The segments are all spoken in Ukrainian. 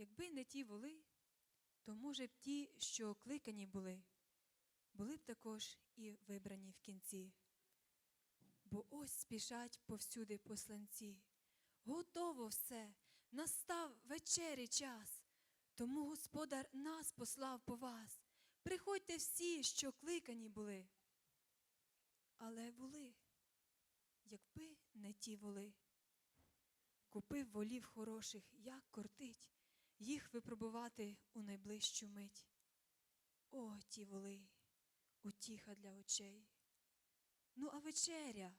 Якби не ті воли, то, може б ті, що кликані були, були б також і вибрані в кінці. Бо ось спішать повсюди посланці. Готово все, настав вечері час. Тому Господар нас послав по вас. Приходьте всі, що кликані були. Але були, якби не ті воли. Купив волів хороших, як кортить, їх випробувати у найближчу мить. О, ті воли, утіха для очей. Ну, а вечеря?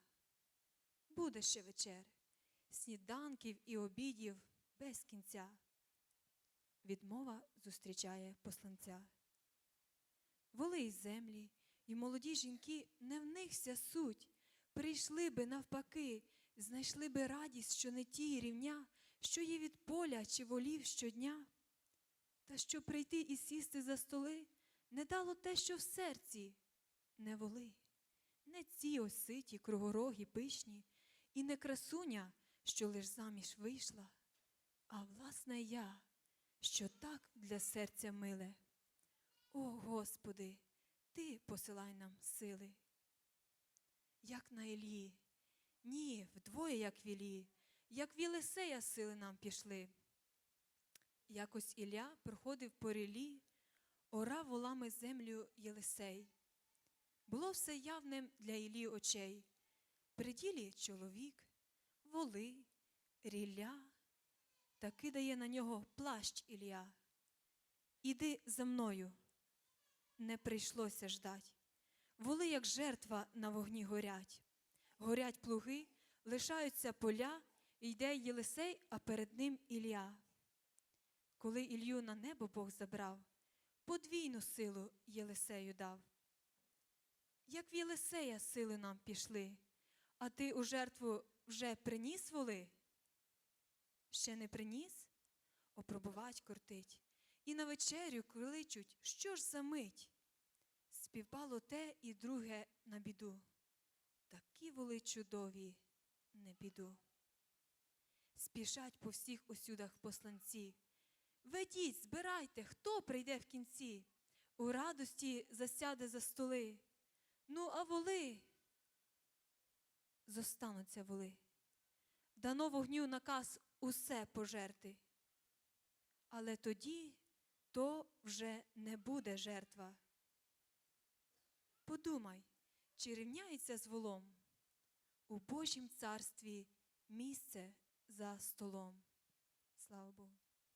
Буде ще вечер, сніданків і обідів без кінця. Відмова зустрічає посланця. Воли із землі, і молоді жінки не в них вся суть. Прийшли би навпаки, знайшли би радість, що не ті рівня, що є від поля чи волів щодня. Та щоб прийти і сісти за столи, не дало те, що в серці, не воли, не ці оситі, кругорогі, пишні, і не красуня, що лиш заміж вийшла, а власне я, що так для серця миле. О Господи, Ти посилай нам сили. Як на Ілії, ні, вдвоє, як в Ілії, як в Єлисея сили нам пішли. Якось Ілля проходив по рілі, орав волами землю Єлисей. Було все явним для Іллі очей. При ділі чоловік, воли, рілля, та кидає на нього плащ Ілля. Іди за мною. Не прийшлося ждать. Воли, як жертва на вогні горять. Горять плуги, лишаються поля, йде Єлисей, а перед ним Ілля. Коли Ілью на небо Бог забрав, подвійну силу Єлисею дав. Як в Єлисея сили нам пішли, а ти у жертву вже приніс воли? Ще не приніс? Опробувать кортить. І на вечерю кличуть, що ж за мить? Співпало те і друге на біду. Такі воли чудові, не біду. Спішать по всіх усюдах посланці. Ведіть, збирайте, хто прийде в кінці, у радості засяде за столи. Ну, а воли зостануться воли. Дано вогню наказ усе пожерти. Але тоді то вже не буде жертва. Подумай, чи рівняється з волом у Божім царстві місце за столом. Слава Богу.